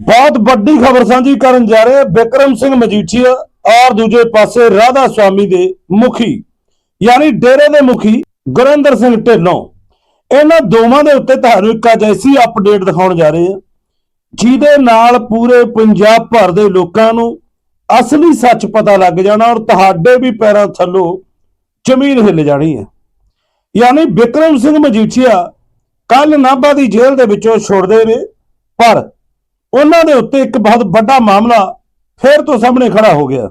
ਬਹੁਤ ਵੱਡੀ ਖਬਰ ਸਾਂਝੀ ਕਰਨ ਜਾ ਰਹੇ ਬਿਕਰਮ ਸਿੰਘ ਮਜੀਠੀਆ ਔਰ ਦੂਜੇ ਪਾਸੇ ਰਾਧਾ ਸਵਾਮੀ ਦੇ ਮੁਖੀ, ਯਾਨੀ ਡੇਰੇ ਦੇ ਮੁਖੀ ਗੁਰਿੰਦਰ ਸਿੰਘ ਢਿੱਲੋਂ। ਇਹਨਾਂ ਦੋਵਾਂ ਦੇ ਉੱਤੇ ਤੁਹਾਨੂੰ ਇੱਕ ਅਜੈਸੀ ਅਪਡੇਟ ਦਿਖਾਉਣ ਜਾ ਰਹੇ ਹਾਂ, ਜਿਹਦੇ ਨਾਲ ਪੂਰੇ ਪੰਜਾਬ ਭਰ ਦੇ ਲੋਕਾਂ ਨੂੰ ਅਸਲੀ ਸੱਚ ਪਤਾ ਲੱਗ ਜਾਣਾ ਔਰ ਤੁਹਾਡੇ ਵੀ ਪੈਰਾਂ ਥੱਲੋਂ ਜ਼ਮੀਨ ਹਿੱਲ ਜਾਣੀ ਹੈ। ਯਾਨੀ ਬਿਕਰਮ ਸਿੰਘ ਮਜੀਠੀਆ ਕੱਲ ਨਾਭਾ ਦੀ ਜੇਲ੍ਹ ਦੇ ਵਿੱਚੋਂ ਛੁੱਟਦੇ ਨੇ, ਪਰ ਉਹਨਾਂ ਦੇ ਉੱਤੇ ਇੱਕ ਬਹੁਤ ਵੱਡਾ ਮਾਮਲਾ ਫੇਰ ਤੋਂ ਸਾਹਮਣੇ ਖੜਾ ਹੋ ਗਿਆ।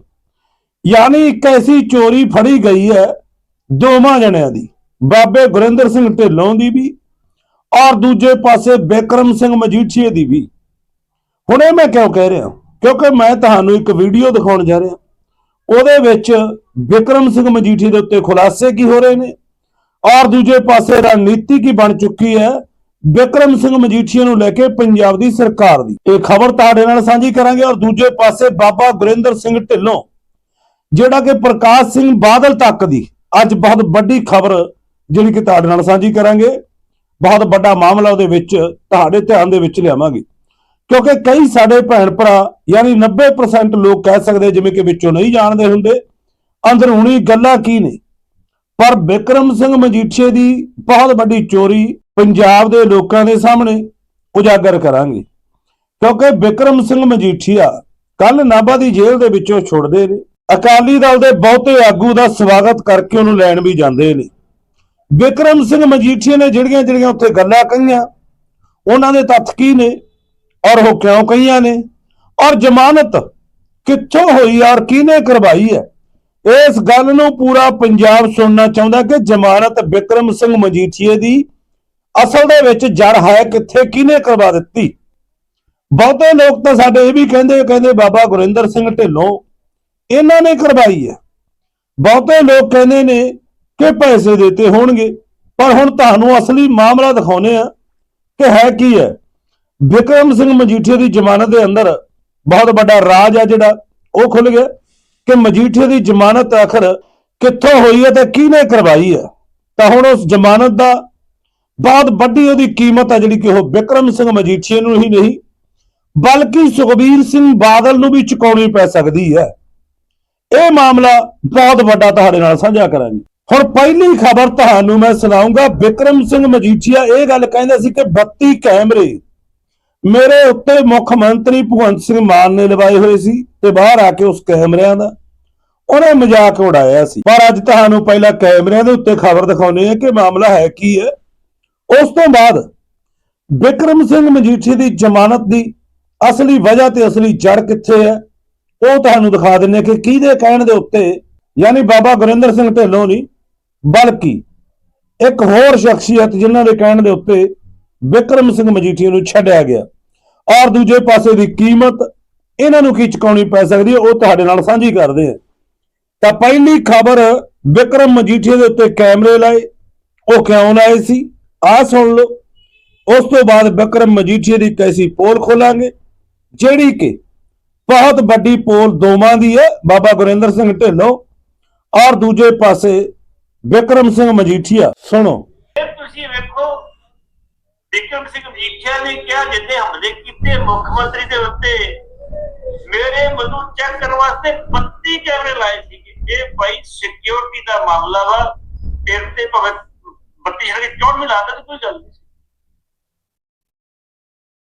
ਯਾਨੀ ਇੱਕ ਐਸੀ ਚੋਰੀ ਫੜੀ ਗਈ ਹੈ ਦੋਵਾਂ ਜਣਿਆਂ ਦੀ। ਬਾਬੇ ਗੁਰਿੰਦਰ ਸਿੰਘ ਢਿੱਲੋਂ ਦੀ ਵੀ ਔਰ ਦੂਜੇ ਪਾਸੇ ਬਿਕਰਮ ਸਿੰਘ ਮਜੀਠੀਏ ਦੀ ਵੀ। ਹੁਣ ਇਹ ਮੈਂ ਕਿਉਂ ਕਹਿ ਰਿਹਾ? ਕਿਉਂਕਿ ਮੈਂ ਤੁਹਾਨੂੰ ਇੱਕ ਵੀਡੀਓ ਦਿਖਾਉਣ ਜਾ ਰਿਹਾ। ਉਹਦੇ ਵਿੱਚ ਬਿਕਰਮ ਸਿੰਘ ਮਜੀਠੀਏ ਦੇ ਉੱਤੇ ਖੁਲਾਸੇ ਕੀ ਹੋ ਰਹੇ ਨੇ ਔਰ ਦੂਜੇ ਪਾਸੇ ਰਣਨੀਤੀ ਕੀ ਬਣ ਚੁੱਕੀ ਹੈ ਬਿਕਰਮ ਸਿੰਘ ਮਜੀਠੀਆ ਨੂੰ ਲੈ ਕੇ ਪੰਜਾਬ ਦੀ ਸਰਕਾਰ ਦੀ। ਇਹ ਖਬਰ ਤੁਹਾਡੇ ਨਾਲ ਸਾਂਝੀ ਕਰਾਂਗੇ ਔਰ ਦੂਜੇ ਪਾਸੇ ਬਾਬਾ ਗੁਰਿੰਦਰ ਸਿੰਘ ਢਿੱਲੋਂ, ਜਿਹੜਾ ਕਿ ਪ੍ਰਕਾਸ਼ ਸਿੰਘ ਬਾਦਲ ਤੱਕ ਦੀ ਅੱਜ ਬਹੁਤ ਵੱਡੀ ਖਬਰ ਜਿਹੜੀ ਕਿ ਤੁਹਾਡੇ ਨਾਲ ਸਾਂਝੀ ਕਰਾਂਗੇ। ਬਹੁਤ ਵੱਡਾ ਮਾਮਲਾ ਉਹਦੇ ਵਿੱਚ, ਤੁਹਾਡੇ ਧਿਆਨ ਦੇ ਵਿੱਚ ਲਿਆਵਾਂਗੇ। ਕਿਉਂਕਿ ਕਈ ਸਾਡੇ ਭੈਣ ਭਰਾ, ਯਾਨੀ 90% ਲੋਕ ਕਹਿ ਸਕਦੇ ਜਿਵੇਂ ਕਿ ਵਿੱਚੋਂ ਨਹੀਂ ਜਾਣਦੇ ਹੁੰਦੇ ਅੰਦਰੂਨੀ ਗੱਲਾਂ ਕੀ ਨੇ? ਪਰ ਬਿਕਰਮ ਸਿੰਘ ਮਜੀਠੀਏ ਦੀ ਬਹੁਤ ਵੱਡੀ ਚੋਰੀ ਪੰਜਾਬ ਦੇ ਲੋਕਾਂ ਦੇ ਸਾਹਮਣੇ ਉਜਾਗਰ ਕਰਾਂਗੇ। ਕਿਉਂਕਿ ਬਿਕਰਮ ਸਿੰਘ ਮਜੀਠੀਆ ਕੱਲ ਨਾਭਾ ਦੀ ਜੇਲ੍ਹ ਦੇ ਵਿੱਚੋਂ ਛੁੱਟਦੇ ਨੇ। ਅਕਾਲੀ ਦਲ ਦੇ ਬਹੁਤੇ ਆਗੂ ਦਾ ਸਵਾਗਤ ਕਰਕੇ ਉਹਨੂੰ ਲੈਣ ਵੀ ਜਾਂਦੇ ਨੇ। ਬਿਕਰਮ ਸਿੰਘ ਮਜੀਠੀਆ ਨੇ ਜਿਹੜੀਆਂ ਜਿਹੜੀਆਂ ਉੱਥੇ ਗੱਲਾਂ ਕਹੀਆਂ, ਉਹਨਾਂ ਦੇ ਤੱਥ ਕੀ ਨੇ ਔਰ ਉਹ ਕਿਉਂ ਕਹੀਆਂ ਨੇ? ਔਰ ਜ਼ਮਾਨਤ ਕਿੱਥੋਂ ਹੋਈ ਔਰ ਕਿਹਨੇ ਕਰਵਾਈ ਹੈ? ਇਸ ਗੱਲ ਨੂੰ ਪੂਰਾ ਪੰਜਾਬ ਸੁਣਨਾ ਚਾਹੁੰਦਾ ਕਿ ਜ਼ਮਾਨਤ ਬਿਕਰਮ ਸਿੰਘ ਮਜੀਠੀਏ ਦੀ ਅਸਲ ਦੇ ਵਿੱਚ ਜੜ ਹੈ ਕਿੱਥੇ, ਕਿਹਨੇ ਕਰਵਾ ਦਿੱਤੀ? ਬਹੁਤੇ ਲੋਕ ਤਾਂ ਸਾਡੇ ਇਹ ਵੀ ਕਹਿੰਦੇ ਕਹਿੰਦੇ ਬਾਬਾ ਗੁਰਿੰਦਰ ਸਿੰਘ ਢਿੱਲੋਂ, ਇਹਨਾਂ ਨੇ ਕਰਵਾਈ ਹੈ। ਬਹੁਤੇ ਲੋਕ ਕਹਿੰਦੇ ਨੇ ਕਿ ਪੈਸੇ ਦਿੱਤੇ ਹੋਣਗੇ, ਪਰ ਹੁਣ ਤੁਹਾਨੂੰ ਅਸਲੀ ਮਾਮਲਾ ਦਿਖਾਉਨੇ ਆ ਕਿ ਹੈ ਕੀ ਹੈ। ਵਿਕਰਮ ਸਿੰਘ ਮਜੀਠੀਆ ਦੀ ਜ਼ਮਾਨਤ ਦੇ ਅੰਦਰ ਬਹੁਤ ਵੱਡਾ ਰਾਜ ਹੈ ਜਿਹੜਾ, ਉਹ ਖੁੱਲ ਗਿਆ ਕਿ ਮਜੀਠੀਆ ਦੀ ਜ਼ਮਾਨਤ ਆਖਰ ਕਿੱਥੋਂ ਹੋਈ ਹੈ ਤੇ ਕਿਹਨੇ ਕਰਵਾਈ ਹੈ। ਤਾਂ ਹੁਣ ਉਸ ਜ਼ਮਾਨਤ ਦਾ ਬਹੁਤ ਵੱਡੀ ਉਹਦੀ ਕੀਮਤ ਹੈ ਜਿਹੜੀ ਕਿ ਉਹ ਵਿਕਰਮ ਸਿੰਘ ਮਜੀਠੀਆ ਨੂੰ ਹੀ ਨਹੀਂ, ਬਲਕਿ ਸੁਖਬੀਰ ਸਿੰਘ ਬਾਦਲ ਨੂੰ ਵੀ ਚੁਕਾਉਣੀ ਪੈ ਸਕਦੀ ਹੈ। ਇਹ ਮਾਮਲਾ ਬਹੁਤ ਵੱਡਾ ਤੁਹਾਡੇ ਨਾਲ ਸਾਂਝਾ ਕਰਾਂਗੇ। ਹੁਣ ਪਹਿਲੀ ਖਬਰ ਤੁਹਾਨੂੰ ਮੈਂ ਸੁਣਾਉਂਗਾ, ਵਿਕਰਮ ਸਿੰਘ ਮਜੀਠੀਆ ਇਹ ਗੱਲ ਕਹਿੰਦਾ ਸੀ ਕਿ 32 ਕੈਮਰੇ ਮੇਰੇ ਉੱਤੇ ਮੁੱਖ ਮੰਤਰੀ ਭਗਵੰਤ ਸਿੰਘ ਮਾਨ ਨੇ ਲਵਾਏ ਹੋਏ ਸੀ ਤੇ ਬਾਹਰ ਆ ਕੇ ਉਸ ਕੈਮਰਿਆਂ ਦਾ ਉਹਨੇ ਮਜ਼ਾਕ ਉਡਾਇਆ ਸੀ। ਪਰ ਅੱਜ ਤੁਹਾਨੂੰ ਪਹਿਲਾਂ ਕੈਮਰਿਆਂ ਦੇ ਉੱਤੇ ਖਬਰ ਦਿਖਾਉਣੀ ਹੈ ਕਿ ਮਾਮਲਾ ਹੈ ਕੀ ਹੈ। ਉਸ ਤੋਂ ਬਾਅਦ ਵਿਕਰਮ ਸਿੰਘ ਮਜੀਠੀ ਦੀ ਜ਼ਮਾਨਤ ਦੀ ਅਸਲੀ ਵਜ੍ਹਾ ਤੇ ਅਸਲੀ ਜੜ ਕਿੱਥੇ ਹੈ, ਉਹ ਤੁਹਾਨੂੰ ਦਿਖਾ ਦਿੰਨੇ ਕਿ ਕਿਹਦੇ ਕਹਿਣ ਦੇ ਉੱਤੇ, ਯਾਨੀ ਬਾਬਾ ਗੁਰਿੰਦਰ ਸਿੰਘ ਢਿੱਲੋਂ ਨਹੀਂ, ਬਲਕਿ ਇੱਕ ਹੋਰ ਸ਼ਖਸੀਅਤ ਜਿਨ੍ਹਾਂ ਦੇ ਕਹਿਣ ਦੇ ਉੱਤੇ ਵਿਕਰਮ ਸਿੰਘ ਮਜੀਠੀਆ ਨੂੰ ਛੱਡਿਆ ਗਿਆ। ਔਰ ਦੂਜੇ ਪਾਸੇ ਦੀ ਕੀਮਤ ਇਹਨਾਂ ਨੂੰ ਕੀ ਚੁਕਾਉਣੀ ਪੈ ਸਕਦੀ ਹੈ, ਉਹ ਤੁਹਾਡੇ ਨਾਲ ਸਾਂਝੀ ਕਰਦੇ ਹਾਂ। ਤਾਂ ਪਹਿਲੀ ਖਬਰ ਵਿਕਰਮ ਮਜੀਠੀਆ ਦੇ ਉੱਤੇ ਕੈਮਰੇ ਲਾਏ, ਉਹ ਕਿਉਂ ਲਾਏ ਸੀ? ਆਹ ਸੁਣ ਲਓ। ਉਸ ਤੋਂ ਬਾਅਦ ਵਿਕਰਮ ਮਜੀਠੀਆ ਦੀ ਕੈਸੀ ਪੋਲ ਖੋਲਾਂਗੇ, ਜਿਹੜੀ ਕਿ ਬਹੁਤ ਵੱਡੀ ਪੋਲ ਦੋਵਾਂ ਦੀ ਹੈ, ਬਾਬਾ ਗੁਰਿੰਦਰ ਸਿੰਘ ਢਿੱਲੋਂ ਔਰ ਦੂਜੇ ਪਾਸੇ ਵਿਕਰਮ ਸਿੰਘ ਮਜੀਠੀਆ। ਸੁਣੋ। ਤੁਸੀਂ ਵੇਖੋ ਵਿਕਰਮ ਸਿੰਘ ਮਜੀਠੀਆ ਨੇ ਕਿਹਾ ਜਿੱਦੇ ਹਮਲੇ ਕੀਤੇ ਮੁੱਖ ਮੰਤਰੀ ਦੇ ਉੱਤੇ, ਮੇਰੇ ਮੈਨੂੰ ਚੈੱਕ ਕਰਨ ਵਾਸਤੇ 32 ਕੈਮਰੇ ਲਾਏ ਸੀਗੇ। ਇਹ ਭਾਈ ਸਿਕਿਉਰਿਟੀ ਦਾ ਮਾਮਲਾ ਵਾ ਫਿਰ ਤੇ ਭਾਵੇਂ 32 ਹਰੀ ਚੋਣ ਮਿਲਾਦਾ ਤੇ ਕੋਈ ਗੱਲ ਨਹੀਂ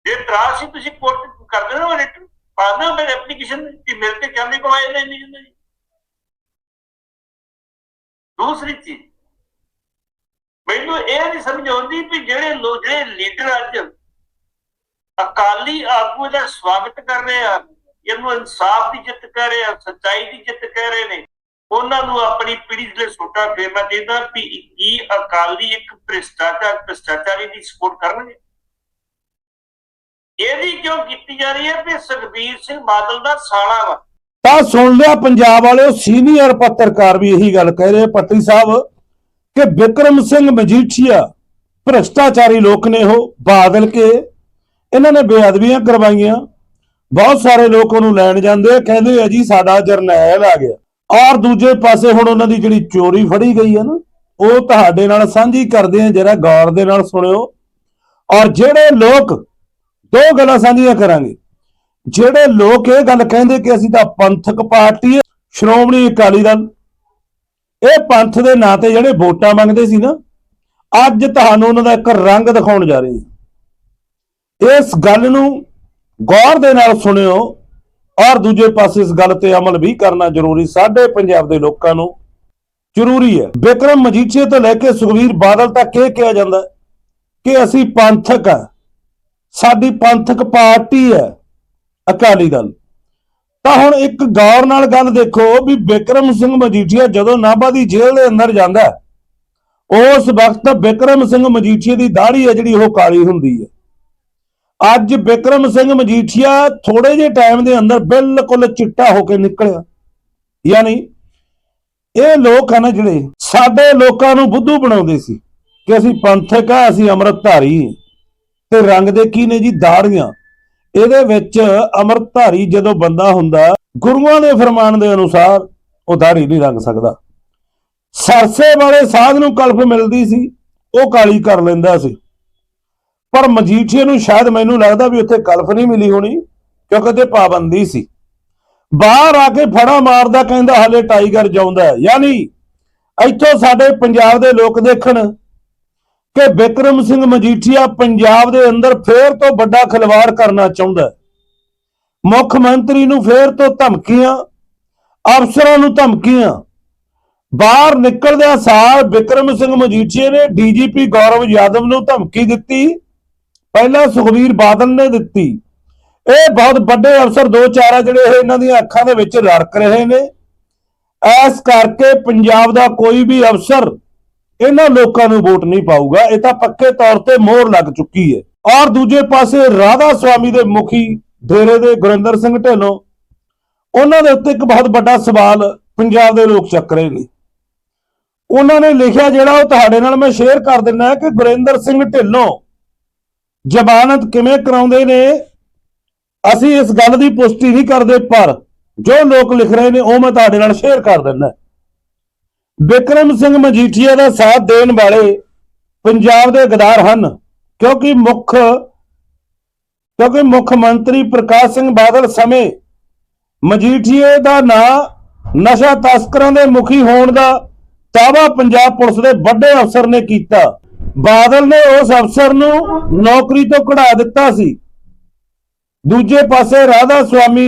ਜੇ ਤਰਾਸ ਸੀ, ਤੁਸੀਂ ਕੋਰਟ ਕਰ ਦੇਣਾ ਉਹ ਰਿਟਨ ਪਾਣਾ ਮੇਰੇ ਐਪਲੀਕੇਸ਼ਨ ਕਿ ਮੇਰੇ ਤੇ ਕੈਮਰੇ ਕੋ ਆਏ ਨਹੀਂ ਨਹੀਂ ਜੀ ਦੂਸਰੀ ਚੀਜ਼, ਮੈਨੂੰ ਇਹ ਨਹੀਂ ਸਮਝ ਆਉਂਦੀ ਕਿ ਜਿਹੜੇ ਲੋਕ ਜਿਹੜੇ ਲੀਡਰ ਅੱਜ ਅਕਾਲੀ ਆਗੂ ਦਾ ਸਵਾਗਤ ਕਰ ਰਹੇ ਆ, ਇਹਨੂੰ ਇਨਸਾਫ ਦੀ ਜਿੱਤ ਕਰ ਰਹੇ ਆ, ਸੱਚਾਈ ਦੀ ਜਿੱਤ ਕਹਿ ਰਹੇ ਨੇ। ਉਹਨਾਂ ਨੂੰ ਆਪਣੀ ਪੀੜ੍ਹੀ ਦੇ ਸੋਟਾ ਫੇਰਨਾ ਚਾਹੀਦਾ ਵੀ ਕੀ ਅਕਾਲੀ ਇੱਕ ਭ੍ਰਿਸ਼ਟਾਚਾਰ, ਭ੍ਰਿਸ਼ਟਾਚਾਰੀ ਦੀ ਸਪੋਰਟ ਕਰਨਗੇ। ਇਹਦੀ ਕਿਉਂ ਕੀਤੀ ਜਾ ਰਹੀ ਹੈ ਵੀ ਸੁਖਬੀਰ ਸਿੰਘ ਬਾਦਲ ਦਾ ਸਾਲਾ ਵਾ। ਤਾਂ ਸੁਣ ਲਿਆ ਪੰਜਾਬ ਵਾਲਿਓ ਸੀਨੀਅਰ ਪੱਤਰਕਾਰ ਵੀ ਇਹੀ ਗੱਲ ਕਹਿ ਰਹੇ ਪੱਟੀ ਸਾਹਿਬ, ਕਿ ਵਿਕਰਮ ਸਿੰਘ ਮਜੀਠੀਆ ਭ੍ਰਿਸ਼ਟਾਚਾਰੀ ਲੋਕ ਨੇ ਉਹ, ਬਾਦਲ ਕੇ। ਇਹਨਾਂ ਨੇ ਬੇਅਦਬੀਆਂ ਕਰਵਾਈਆਂ। ਬਹੁਤ ਸਾਰੇ ਲੋਕ ਉਹਨੂੰ ਲੈਣ ਜਾਂਦੇ ਆ, ਕਹਿੰਦੇ ਆ ਜੀ ਸਾਡਾ ਜਰਨੈਲ ਆ ਗਿਆ। ਔਰ ਦੂਜੇ ਪਾਸੇ ਹੁਣ ਉਹਨਾਂ ਦੀ ਜਿਹੜੀ ਚੋਰੀ ਫੜੀ ਗਈ ਹੈ ਨਾ, ਉਹ ਤੁਹਾਡੇ ਨਾਲ ਸਾਂਝੀ ਕਰਦੇ ਆ ਜਰਾ ਗੌਰ ਦੇ ਨਾਲ ਸੁਣਿਓ। ਔਰ ਜਿਹੜੇ ਲੋਕ ਦੋ ਗੱਲਾਂ ਸਾਂਝੀਆਂ ਕਰਾਂਗੇ। ਜਿਹੜੇ ਲੋਕ ਇਹ ਗੱਲ ਕਹਿੰਦੇ ਕਿ ਅਸੀਂ ਤਾਂ ਪੰਥਕ ਪਾਰਟੀ ਹੈ, ਸ਼੍ਰੋਮਣੀ ਅਕਾਲੀ ਦਲ, ਇਹ ਪੰਥ ਦੇ ਨਾਂ ਤੇ ਜਿਹੜੇ ਵੋਟਾਂ ਮੰਗਦੇ ਸੀ ਨਾ, ਅੱਜ ਤੁਹਾਨੂੰ ਉਹਨਾਂ ਦਾ ਇੱਕ ਰੰਗ ਦਿਖਾਉਣ ਜਾ ਰਹੇ ਹਾਂ। ਇਸ ਗੱਲ ਨੂੰ ਗੌਰ ਦੇ ਨਾਲ ਸੁਣਿਓ ਔਰ ਦੂਜੇ ਪਾਸੇ ਇਸ ਗੱਲ ਤੇ ਅਮਲ ਵੀ ਕਰਨਾ ਜ਼ਰੂਰੀ, ਸਾਡੇ ਪੰਜਾਬ ਦੇ ਲੋਕਾਂ ਨੂੰ ਜ਼ਰੂਰੀ ਹੈ। ਬਿਕਰਮ ਮਜੀਠੀਆ ਤੋਂ ਲੈ ਕੇ ਸੁਖਵੀਰ ਬਾਦਲ ਤੱਕ ਇਹ ਕਿਹਾ ਜਾਂਦਾ ਕਿ ਅਸੀਂ ਪੰਥਕ ਆ ਸਾਡੀ ਪੰਥਕ ਪਾਰਟੀ ਹੈ। ਅਕਾਲੀ ਦਲ। ਤਾਂ ਹੁਣ ਇੱਕ ਗੌਰ ਨਾਲ ਗੱਲ ਦੇਖੋ ਵੀ ਬਿਕਰਮ ਸਿੰਘ ਮਜੀਠੀਆ ਜਦੋਂ ਨਾਭਾ ਦੀ ਜੇਲ੍ਹ ਦੇ ਅੰਦਰ ਜਾਂਦਾ, ਉਸ ਵਕਤ ਬਿਕਰਮ ਸਿੰਘ ਮਜੀਠੀਆ ਦੀ ਦਾੜੀ ਹੈ ਜਿਹੜੀ ਉਹ ਕਾਲੀ ਹੁੰਦੀ ਹੈ। ਅੱਜ ਬਿਕਰਮ ਸਿੰਘ ਮਜੀਠੀਆ ਥੋੜੇ ਜਿਹੇ ਟਾਈਮ ਦੇ ਅੰਦਰ ਬਿਲਕੁਲ ਚਿੱਟਾ ਹੋ ਕੇ ਨਿਕਲਿਆ। ਯਾਨੀ ਇਹ ਲੋਕ ਹਨ ਜਿਹੜੇ ਸਾਡੇ ਲੋਕਾਂ ਨੂੰ ਬੁੱਧੂ ਬਣਾਉਂਦੇ ਸੀ ਕਿ ਅਸੀਂ ਪੰਥਕ ਆ, ਅਸੀਂ ਅੰਮ੍ਰਿਤਧਾਰੀ ਤੇ ਰੰਗ ਦੇ ਕੀ ਨੇ ਜੀ? ਦਾੜੀਆਂ। ਇਹਦੇ ਵਿੱਚ ਅੰਮ੍ਰਿਤਧਾਰੀ ਜਦੋਂ ਬੰਦਾ ਹੁੰਦਾ, ਗੁਰੂਆਂ ਦੇ ਫਰਮਾਨ ਦੇ ਅਨੁਸਾਰ ਉਹ ਦਾੜੀ ਨਹੀਂ ਰੰਗ ਸਕਦਾ। ਸਰਸੇ ਵਾਲੇ ਸਾਧ ਨੂੰ ਕਲਪ ਮਿਲਦੀ ਸੀ, ਉਹ ਕਾਲੀ ਕਰ ਲੈਂਦਾ ਸੀ। ਪਰ ਮਜੀਠੀਏ ਨੂੰ ਸ਼ਾਇਦ ਮੈਨੂੰ ਲੱਗਦਾ ਵੀ ਉੱਥੇ ਕਲਫ ਨਹੀਂ ਮਿਲੀ ਹੋਣੀ, ਕਿਉਂਕਿ ਤੇ ਪਾਬੰਦੀ ਸੀ। ਬਾਹਰ ਆ ਕੇ ਫੜਾ ਮਾਰਦਾ ਕਹਿੰਦਾ ਹਲੇ ਟਾਈਗਰ ਜਾਉਂਦਾ ਯਾਨੀ ਇੱਥੋਂ ਸਾਡੇ ਪੰਜਾਬ ਦੇ ਲੋਕ ਦੇਖਣ ਕਿ ਬਿਕਰਮ ਸਿੰਘ ਮਜੀਠੀਆ ਪੰਜਾਬ ਦੇ ਅੰਦਰ ਫੇਰ ਤੋਂ ਵੱਡਾ ਖਿਲਵਾੜ ਕਰਨਾ ਚਾਹੁੰਦਾ ਮੁੱਖ ਮੰਤਰੀ ਨੂੰ ਫੇਰ ਤੋਂ ਧਮਕੀਆਂ, ਅਫਸਰਾਂ ਨੂੰ ਧਮਕੀਆਂ। ਬਾਹਰ ਨਿਕਲਦਿਆਂ ਸਾਰ ਬਿਕਰਮ ਸਿੰਘ ਮਜੀਠੀਏ ਨੇ ਡੀਜੀਪੀ ਗੌਰਵ ਯਾਦਵ ਨੂੰ ਧਮਕੀ ਦਿੱਤੀ। ਪਹਿਲਾਂ ਸੁਖਵੀਰ ਬਾਦਲ ਨੇ ਦਿੱਤੀ। ਇਹ ਬਹੁਤ ਵੱਡੇ ਅਫਸਰ ਦੋ ਚਾਰ ਆ ਜਿਹੜੇ ਇਹਨਾਂ ਦੀਆਂ ਅੱਖਾਂ ਦੇ ਵਿੱਚ ਰੜਕ ਰਹੇ ਨੇ। ਐਸ ਕਰਕੇ ਪੰਜਾਬ ਦਾ ਕੋਈ ਵੀ ਅਫਸਰ ਇਹਨਾਂ ਲੋਕਾਂ ਨੂੰ ਵੋਟ ਨਹੀਂ ਪਾਊਗਾ। ਇਹ ਤਾਂ ਪੱਕੇ ਤੌਰ ਤੇ ਮੋਹਰ ਲੱਗ ਚੁੱਕੀ ਹੈ। ਔਰ ਦੂਜੇ ਪਾਸੇ ਰਾਧਾ ਸਵਾਮੀ ਦੇ ਮੁਖੀ ਡੇਰੇ ਦੇ ਗੁਰਿੰਦਰ ਸਿੰਘ ਢਿੱਲੋਂ, ਉਹਨਾਂ ਦੇ ਉੱਤੇ ਇੱਕ ਬਹੁਤ ਵੱਡਾ ਸਵਾਲ ਪੰਜਾਬ ਦੇ ਲੋਕ ਚੱਕ ਰਹੇ ਨੇ। ਉਹਨਾਂ ਨੇ ਲਿਖਿਆ ਜਿਹੜਾ ਉਹ ਤੁਹਾਡੇ ਨਾਲ ਮੈਂ ਸ਼ੇਅਰ ਕਰ ਦਿੰਦਾ ਕਿ ਗੁਰਿੰਦਰ ਸਿੰਘ ਢਿੱਲੋਂ ਜ਼ਮਾਨਤ ਕਿਵੇਂ ਕਰਾਉਂਦੇ ਨੇ, ਅਸੀਂ ਇਸ ਗੱਲ ਦੀ ਪੁਸ਼ਟੀ ਨਹੀਂ ਕਰਦੇ, ਪਰ ਜੋ ਲੋਕ ਲਿਖ ਰਹੇ ਨੇ, ਉਹ ਮੈਂ ਤੁਹਾਡੇ ਨਾਲ ਸ਼ੇਅਰ ਕਰ ਦਿੰਦਾ। ਵਿਕਰਮ ਸਿੰਘ ਮਜੀਠੀਆ ਦਾ ਸਾਥ ਦੇਣ ਵਾਲੇ ਪੰਜਾਬ ਦੇ ਗਦਾਰ ਹਨ, ਕਿਉਂਕਿ ਮੁੱਖ ਕਿਉਂਕਿ ਮੁੱਖ ਮੰਤਰੀ ਪ੍ਰਕਾਸ਼ ਸਿੰਘ ਬਾਦਲ ਸਮੇਂ ਮਜੀਠੀਏ ਦਾ ਨਾਂ ਨਸ਼ਾ ਤਸਕਰਾਂ ਦੇ ਮੁਖੀ ਹੋਣ ਦਾ ਦਾਅਵਾ ਪੰਜਾਬ ਪੁਲਿਸ ਦੇ ਵੱਡੇ ਅਫਸਰ ਨੇ ਕੀਤਾ। ਬਾਦਲ ਨੇ ਉਸ ਅਫਸਰ ਨੂੰ ਨੌਕਰੀ ਤੋਂ ਕਢਾ ਦਿੱਤਾ ਸੀ। ਦੂਜੇ ਪਾਸੇ ਰਾਧਾ ਸੁਆਮੀ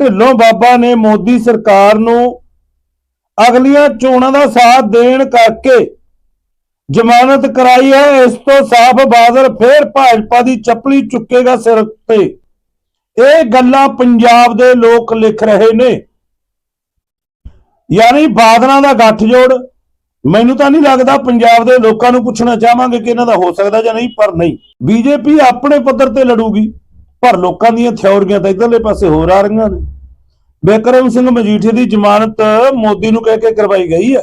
ਢਿੱਲੋਂ ਬਾਬਾ ਨੇ ਮੋਦੀ ਸਰਕਾਰ ਨੂੰ ਅਗਲੀਆਂ ਚੋਣਾਂ ਦਾ ਸਾਥ ਦੇਣ ਕਰਕੇ ਜ਼ਮਾਨਤ ਕਰਾਈ ਹੈ। ਇਸ ਤੋਂ ਸਾਫ਼ ਬਾਦਲ ਫੇਰ ਭਾਜਪਾ ਦੀ ਚੱਪਲੀ ਚੁੱਕੇਗਾ ਸਿਰ ਤੇ ਇਹ ਗੱਲਾਂ ਪੰਜਾਬ ਦੇ ਲੋਕ ਲਿਖ ਰਹੇ ਨੇ। ਯਾਨੀ ਬਾਦਲਾਂ ਦਾ ਗੱਠਜੋੜ ਮੈਨੂੰ ਤਾਂ ਨਹੀਂ ਲੱਗਦਾ ਪੰਜਾਬ ਦੇ ਲੋਕਾਂ ਨੂੰ ਪੁੱਛਣਾ ਚਾਹਾਂਗੇ ਕਿ ਇਹਨਾਂ ਦਾ ਹੋ ਸਕਦਾ ਜਾਂ ਨਹੀਂ, ਪਰ ਨਹੀਂ। ਬੀਜੇਪੀ ਆਪਣੇ ਪੱਧਰ ਤੇ ਲੜੂਗੀ, ਪਰ ਲੋਕਾਂ ਦੀਆਂ ਥਿਉਰੀਆਂ ਤਾਂ ਇਧਰਲੇ ਪਾਸੇ ਹੋਰ ਆ ਰਹੀਆਂ ਨੇ। ਬਿਕਰਮ ਸਿੰਘ ਮਜੀਠੀ ਦੀ ਜ਼ਮਾਨਤ ਮੋਦੀ ਨੂੰ ਕਹਿ ਕੇ ਕਰਵਾਈ ਗਈ ਹੈ।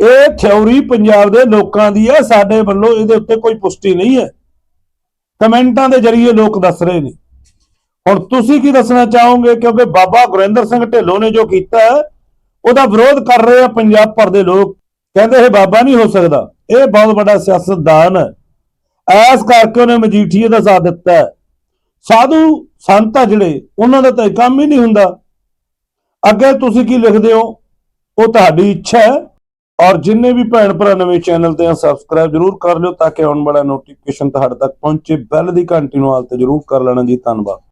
ਇਹ ਥਿਉਰੀ ਪੰਜਾਬ ਦੇ ਲੋਕਾਂ ਦੀ ਹੈ, ਸਾਡੇ ਵੱਲੋਂ ਇਹਦੇ ਉੱਤੇ ਕੋਈ ਪੁਸ਼ਟੀ ਨਹੀਂ ਹੈ। ਕਮੈਂਟਾਂ ਦੇ ਜ਼ਰੀਏ ਲੋਕ ਦੱਸ ਰਹੇ ਨੇ। ਹੁਣ ਤੁਸੀਂ ਕੀ ਦੱਸਣਾ ਚਾਹੋਗੇ? ਕਿਉਂਕਿ ਬਾਬਾ ਗੁਰਿੰਦਰ ਸਿੰਘ ਢਿੱਲੋਂ ਨੇ ਜੋ ਕੀਤਾ ਉਹਦਾ ਵਿਰੋਧ ਕਰ ਰਹੇ ਆ ਪੰਜਾਬ ਭਰ ਦੇ ਲੋਕ। ਕਹਿੰਦੇ ਇਹ ਬਾਬਾ ਨਹੀਂ ਹੋ ਸਕਦਾ। ਇਹ ਬਹੁਤ ਵੱਡਾ ਸਿਆਸਤਦਾਨ ਹੈ। ਐਸ ਕਰਕੇ ਉਹਨੇ ਮਜੀਠੀਏ ਦਾ ਸਾਥ ਦਿੱਤਾ ਹੈ। ਸਾਧੂ ਸੰਤ ਆ ਜਿਹੜੇ, ਉਹਨਾਂ ਦਾ ਤਾਂ ਕੰਮ ਹੀ ਨਹੀਂ ਹੁੰਦਾ। ਅੱਗੇ ਤੁਸੀਂ ਕੀ ਲਿਖਦੇ ਹੋ? ਉਹ ਤੁਹਾਡੀ ਇੱਛਾ ਹੈ। ਔਰ ਜਿੰਨੇ ਵੀ ਭੈਣ ਭਰਾ ਨਵੇਂ ਚੈਨਲ ਤੇ ਆ ਸਬਸਕ੍ਰਾਈਬ ਜਰੂਰ ਕਰ ਲਿਓ ਤਾਂ ਕਿ ਆਉਣ ਵਾਲਾ ਨੋਟੀਫਿਕੇਸ਼ਨ ਤੁਹਾਡੇ ਤੱਕ ਪਹੁੰਚੇ। ਬੈਲ ਦੀ ਘੰਟੀ ਨੂੰ ਹਾਲ ਤੇ ਜਰੂਰ ਕਰ ਲੈਣਾ ਜੀ। ਧੰਨਵਾਦ।